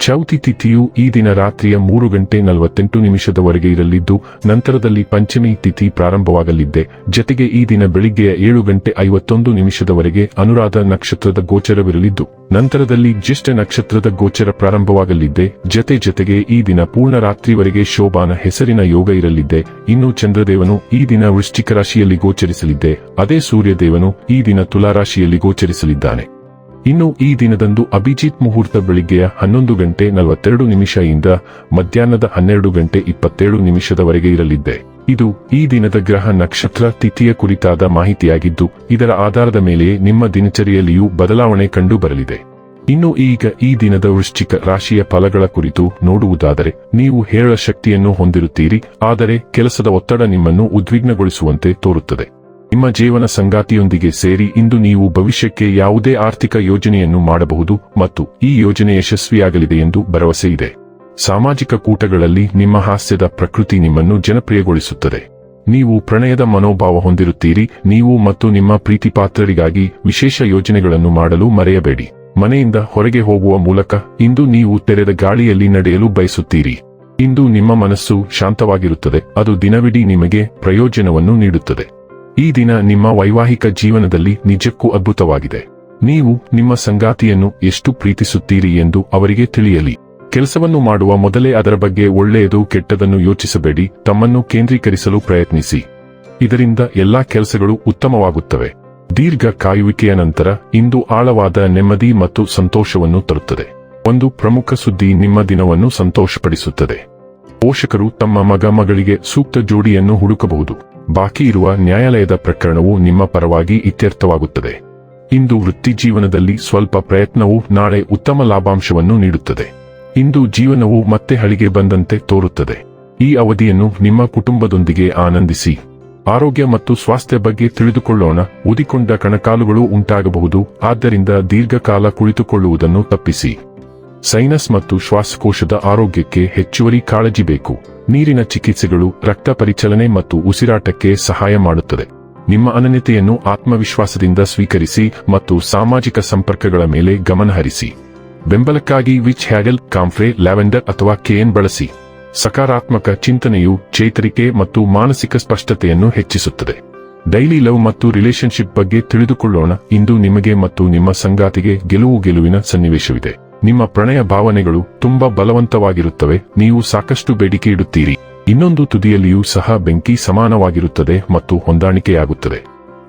ಚೌತಿ ತಿಥಿಯು ಈ ದಿನ ರಾತ್ರಿಯ ಮೂರು ಗಂಟೆ ನಲವತ್ತೆಂಟು ನಿಮಿಷದವರೆಗೆ ಇರಲಿದ್ದು, ನಂತರದಲ್ಲಿ ಪಂಚಮಿ ತಿಥಿ ಪ್ರಾರಂಭವಾಗಲಿದ್ದೆ. ಜತೆಗೆ ಈ ದಿನ ಬೆಳಿಗ್ಗೆಯ ಏಳು ಗಂಟೆ ಐವತ್ತೊಂದು ನಿಮಿಷದವರೆಗೆ ಅನುರಾಧ ನಕ್ಷತ್ರದ ಗೋಚರವಿರಲಿದ್ದು, ನಂತರದಲ್ಲಿ ಜ್ಯೇಷ್ಠ ನಕ್ಷತ್ರದ ಗೋಚರ ಪ್ರಾರಂಭವಾಗಲಿದ್ದೆ. ಜತೆ ಜತೆಗೆ ಈ ದಿನ ಪೂರ್ಣ ರಾತ್ರಿವರೆಗೆ ಶೋಭಾನ ಹೆಸರಿನ ಯೋಗ ಇರಲಿದ್ದೆ. ಇನ್ನು ಚಂದ್ರದೇವನು ಈ ದಿನ ವೃಶ್ಚಿಕ ರಾಶಿಯಲ್ಲಿ ಗೋಚರಿಸಲಿದ್ದೆ. ಅದೇ ಸೂರ್ಯದೇವನು ಈ ದಿನ ತುಲಾರಾಶಿಯಲ್ಲಿ ಗೋಚರಿಸಲಿದ್ದಾನೆ. ಇನ್ನು ಈ ದಿನದಂದು ಅಭಿಜಿತ್ ಮುಹೂರ್ತ ಬೆಳಿಗ್ಗೆಯ ಹನ್ನೊಂದು ಗಂಟೆ ನಲವತ್ತೆರಡು ನಿಮಿಷದಿಂದ ಮಧ್ಯಾಹ್ನದ ಹನ್ನೆರಡು ಗಂಟೆ ಇಪ್ಪತ್ತೇಳು ನಿಮಿಷದವರೆಗೆ ಇರಲಿದ್ದೆ ಇದು ಈ ದಿನದ ಗ್ರಹ ನಕ್ಷತ್ರ ತಿಥಿಯ ಕುರಿತಾದ ಮಾಹಿತಿಯಾಗಿದ್ದು, ಇದರ ಆಧಾರದ ಮೇಲೆಯೇ ನಿಮ್ಮ ದಿನಚರಿಯಲ್ಲಿಯೂ ಬದಲಾವಣೆ ಕಂಡು ಬರಲಿದೆ. ಇನ್ನು ಈಗ ಈ ದಿನದ ವೃಶ್ಚಿಕ ರಾಶಿಯ ಫಲಗಳ ಕುರಿತು ನೋಡುವುದಾದರೆ, ನೀವು ಹೇಳ ಶಕ್ತಿಯನ್ನು ಹೊಂದಿರುತ್ತೀರಿ, ಆದರೆ ಕೆಲಸದ ಒತ್ತಡ ನಿಮ್ಮನ್ನು ಉದ್ವಿಗ್ನಗೊಳಿಸುವಂತೆ ತೋರುತ್ತದೆ. ನಿಮ್ಮ ಜೀವನ ಸಂಗಾತಿಯೊಂದಿಗೆ ಸೇರಿ ಇಂದು ನೀವು ಭವಿಷ್ಯಕ್ಕೆ ಯಾವುದೇ ಆರ್ಥಿಕ ಯೋಜನೆಯನ್ನು ಮಾಡಬಹುದು ಮತ್ತು ಈ ಯೋಜನೆ ಯಶಸ್ವಿಯಾಗಲಿದೆ ಎಂದು ಭರವಸೆ ಇದೆ. ಸಾಮಾಜಿಕ ಕೂಟಗಳಲ್ಲಿ ನಿಮ್ಮ ಹಾಸ್ಯದ ಪ್ರಕೃತಿ ನಿಮ್ಮನ್ನು ಜನಪ್ರಿಯಗೊಳಿಸುತ್ತದೆ. ನೀವು ಪ್ರಣಯದ ಮನೋಭಾವ ಹೊಂದಿರುತ್ತೀರಿ. ನೀವು ಮತ್ತು ನಿಮ್ಮ ಪ್ರೀತಿಪಾತ್ರರಿಗಾಗಿ ವಿಶೇಷ ಯೋಜನೆಗಳನ್ನು ಮಾಡಲು ಮರೆಯಬೇಡಿ. ಮನೆಯಿಂದ ಹೊರಗೆ ಹೋಗುವ ಮೂಲಕ ಇಂದು ನೀವು ತೆರೆದ ಗಾಳಿಯಲ್ಲಿ ನಡೆಯಲು ಬಯಸುತ್ತೀರಿ. ಇಂದು ನಿಮ್ಮ ಮನಸ್ಸು ಶಾಂತವಾಗಿರುತ್ತದೆ. ಅದು ದಿನವಿಡೀ ನಿಮಗೆ ಪ್ರಯೋಜನವನ್ನು ನೀಡುತ್ತದೆ. ಈ ದಿನ ನಿಮ್ಮ ವೈವಾಹಿಕ ಜೀವನದಲ್ಲಿ ನಿಜಕ್ಕೂ ಅದ್ಭುತವಾಗಿದೆ. ನೀವು ನಿಮ್ಮ ಸಂಗಾತಿಯನ್ನು ಎಷ್ಟು ಪ್ರೀತಿಸುತ್ತೀರಿ ಎಂದು ಅವರಿಗೆ ತಿಳಿಯಲಿ. ಕೆಲಸವನ್ನು ಮಾಡುವ ಮೊದಲೇ ಅದರ ಬಗ್ಗೆ ಒಳ್ಳೆಯದು ಕೆಟ್ಟದನ್ನು ಯೋಚಿಸಬೇಡಿ, ತಮ್ಮನ್ನು ಕೇಂದ್ರೀಕರಿಸಲು ಪ್ರಯತ್ನಿಸಿ. ಇದರಿಂದ ಎಲ್ಲಾ ಕೆಲಸಗಳು ಉತ್ತಮವಾಗುತ್ತವೆ. ದೀರ್ಘ ಕಾಯುವಿಕೆಯ ನಂತರ ಇಂದು ಆಳವಾದ ನೆಮ್ಮದಿ ಮತ್ತು ಸಂತೋಷವನ್ನು ತರುತ್ತದೆ. ಒಂದು ಪ್ರಮುಖ ಸುದ್ದಿ ನಿಮ್ಮ ದಿನವನ್ನು ಸಂತೋಷಪಡಿಸುತ್ತದೆ. ಪೋಷಕರು ತಮ್ಮ ಮಗ ಮಗಳಿಗೆ ಸೂಕ್ತ ಜೋಡಿಯನ್ನು ಹುಡುಕಬಹುದು. ಬಾಕಿ ಇರುವ ನ್ಯಾಯಾಲಯದ ಪ್ರಕರಣವು ನಿಮ್ಮ ಪರವಾಗಿ ಇತ್ಯರ್ಥವಾಗುತ್ತದೆ. ಇಂದು ವೃತ್ತಿ ಜೀವನದಲ್ಲಿ ಸ್ವಲ್ಪ ಪ್ರಯತ್ನವು ನಾಳೆ ಉತ್ತಮ ಲಾಭಾಂಶವನ್ನು ನೀಡುತ್ತದೆ. ಇಂದು ಜೀವನವು ಮತ್ತೆ ಹಳಿಗೆ ಬಂದಂತೆ ತೋರುತ್ತದೆ. ಈ ಅವಧಿಯನ್ನು ನಿಮ್ಮ ಕುಟುಂಬದೊಂದಿಗೆ ಆನಂದಿಸಿ. ಆರೋಗ್ಯ ಮತ್ತು ಸ್ವಾಸ್ಥ್ಯ ಬಗ್ಗೆ ತಿಳಿದುಕೊಳ್ಳೋಣ. ಉದಿಕೊಂಡ ಕಣಕಾಲುಗಳು ಉಂಟಾಗಬಹುದು. ಆದ್ದರಿಂದ ದೀರ್ಘಕಾಲ ಕುಳಿತುಕೊಳ್ಳುವುದನ್ನು ತಪ್ಪಿಸಿ. ಸೈನಸ್ ಮತ್ತು ಶ್ವಾಸಕೋಶದ ಆರೋಗ್ಯಕ್ಕೆ ಹೆಚ್ಚುವರಿ ಕಾಳಜಿ ಬೇಕು. ನೀರಿನ ಚಿಕಿತ್ಸೆಗಳು, ರಕ್ತ ಪರಿಚಲನೆ ಮತ್ತು ಉಸಿರಾಟಕ್ಕೆ ಸಹಾಯ ಮಾಡುತ್ತದೆ. ನಿಮ್ಮ ಅನನ್ಯತೆಯನ್ನು ಆತ್ಮವಿಶ್ವಾಸದಿಂದ ಸ್ವೀಕರಿಸಿ ಮತ್ತು ಸಾಮಾಜಿಕ ಸಂಪರ್ಕಗಳ ಮೇಲೆ ಗಮನಹರಿಸಿ ಬೆಂಬಲಕ್ಕಾಗಿ ವಿಚ್ ಹ್ಯಾಡಲ್, ಕಾಂಫ್ರೆ, ಲ್ಯಾವೆಂಡರ್ ಅಥವಾ ಕೇನ್ ಬಳಸಿ. ಸಕಾರಾತ್ಮಕ ಚಿಂತನೆಯು ಚೇತರಿಕೆ ಮತ್ತು ಮಾನಸಿಕ ಸ್ಪಷ್ಟತೆಯನ್ನು ಹೆಚ್ಚಿಸುತ್ತದೆ. ಡೈಲಿ ಲವ್ ಮತ್ತು ರಿಲೇಶನ್ಶಿಪ್ ಬಗ್ಗೆ ತಿಳಿದುಕೊಳ್ಳೋಣ. ಇಂದು ನಿಮಗೆ ಮತ್ತು ನಿಮ್ಮ ಸಂಗಾತಿಗೆ ಗೆಲುವು ಗೆಲುವಿನ ಸನ್ನಿವೇಶವಿದೆ. ನಿಮ್ಮ ಪ್ರಣಯ ಭಾವನೆಗಳು ತುಂಬಾ ಬಲವಂತವಾಗಿರುತ್ತವೆ, ನೀವು ಸಾಕಷ್ಟು ಬೇಡಿಕೆ ಇಡುತ್ತೀರಿ. ಇನ್ನೊಂದು ತುದಿಯಲ್ಲಿಯೂ ಸಹ ಬೆಂಕಿ ಸಮಾನವಾಗಿರುತ್ತದೆ ಮತ್ತು ಹೊಂದಾಣಿಕೆಯಾಗುತ್ತದೆ.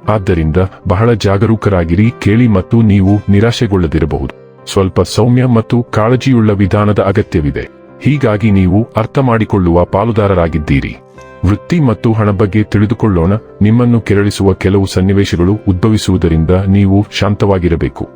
ಆದ್ದರಿಂದ ಬಹಳ ಜಾಗರೂಕರಾಗಿರಿ, ಕೇಳಿ ಮತ್ತು ನೀವು ನಿರಾಶೆಗೊಳ್ಳದಿರಬಹುದು. ಸ್ವಲ್ಪ ಸೌಮ್ಯ ಮತ್ತು ಕಾಳಜಿಯುಳ್ಳ ವಿಧಾನದ ಅಗತ್ಯವಿದೆ. ಹೀಗಾಗಿ ನೀವು ಅರ್ಥ ಮಾಡಿಕೊಳ್ಳುವ ಪಾಲುದಾರರಾಗಿದ್ದೀರಿ. ವೃತ್ತಿ ಮತ್ತು ಹಣ ಬಗ್ಗೆ ತಿಳಿದುಕೊಳ್ಳೋಣ, ನಿಮ್ಮನ್ನು ಕೆರಳಿಸುವ ಕೆಲವು ಸನ್ನಿವೇಶಗಳು ಉದ್ಭವಿಸುವುದರಿಂದ ನೀವು ಶಾಂತವಾಗಿರಬೇಕು.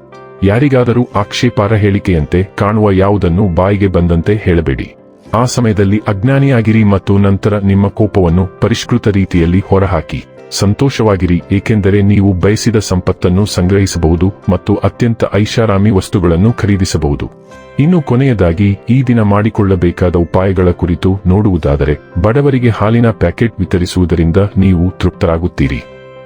ಯಾರಿಗಾದರೂ ಆಕ್ಷೇಪಾರ ಹೇಳಿಕೆಯಂತೆ ಕಾಣುವ ಯಾವುದನ್ನು ಬಾಯಿಗೆ ಬಂದಂತೆ ಹೇಳಬೇಡಿ. ಆ ಸಮಯದಲ್ಲಿ ಅಜ್ಞಾನಿಯಾಗಿರಿ ಮತ್ತು ನಂತರ ನಿಮ್ಮ ಕೋಪವನ್ನು ಪರಿಷ್ಕೃತ ರೀತಿಯಲ್ಲಿ ಹೊರಹಾಕಿ. ಸಂತೋಷವಾಗಿರಿ, ಏಕೆಂದರೆ ನೀವು ಬಯಸಿದ ಸಂಪತ್ತನ್ನು ಸಂಗ್ರಹಿಸಬಹುದು ಮತ್ತು ಅತ್ಯಂತ ಐಷಾರಾಮಿ ವಸ್ತುಗಳನ್ನು ಖರೀದಿಸಬಹುದು. ಇನ್ನು ಕೊನೆಯದಾಗಿ, ಈ ದಿನ ಮಾಡಿಕೊಳ್ಳಬೇಕಾದ ಉಪಾಯಗಳ ಕುರಿತು ನೋಡುವುದಾದರೆ, ಬಡವರಿಗೆ ಹಾಲಿನ ಪ್ಯಾಕೆಟ್ ವಿತರಿಸುವುದರಿಂದ ನೀವು ತೃಪ್ತರಾಗುತ್ತೀರಿ.